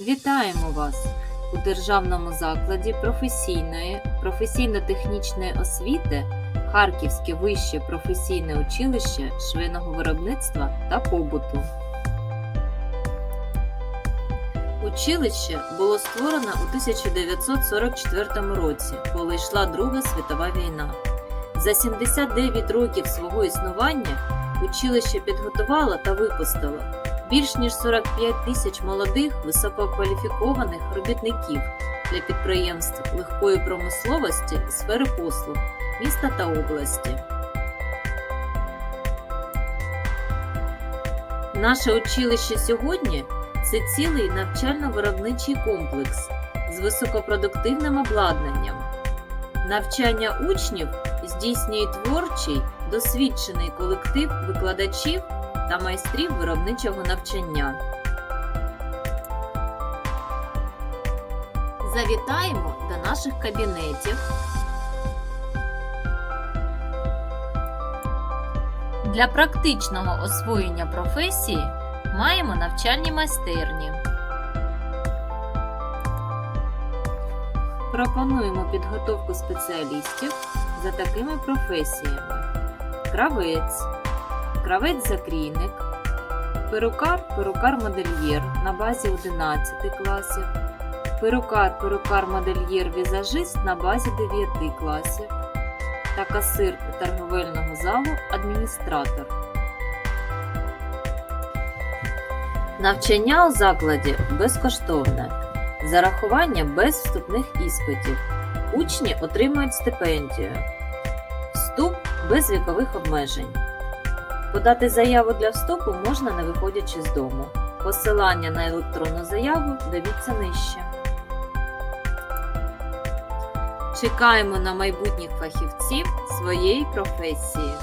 Вітаємо вас у державному закладі професійної, професійно-технічної освіти Харківське вище професійне училище швейного виробництва та побуту. Училище було створено у 1944 році, коли йшла Друга світова війна. За 79 років свого існування училище підготувало та випустило більш ніж 45 тисяч молодих висококваліфікованих робітників для підприємств легкої промисловості сфери послуг міста та області. Наше училище сьогодні це цілий навчально-виробничий комплекс з високопродуктивним обладнанням. Навчання учнів здійснює творчий, досвідчений колектив викладачів та майстрів виробничого навчання. Завітаємо до наших кабінетів. Для практичного освоєння професії маємо навчальні майстерні. Пропонуємо підготовку спеціалістів за такими професіями: кравець, кравець-закрійник, перукар, перукар-модельєр на базі 11 класів, перукар, перукар-модельєр, візажист на базі 9 класів та касир торговельного залу адміністратор. Навчання у закладі безкоштовне. Зарахування без вступних іспитів. Учні отримують стипендію. Вступ без вікових обмежень. Подати заяву для вступу можна не виходячи з дому. Посилання на електронну заяву дивіться нижче. Чекаємо на майбутніх фахівців своєї професії.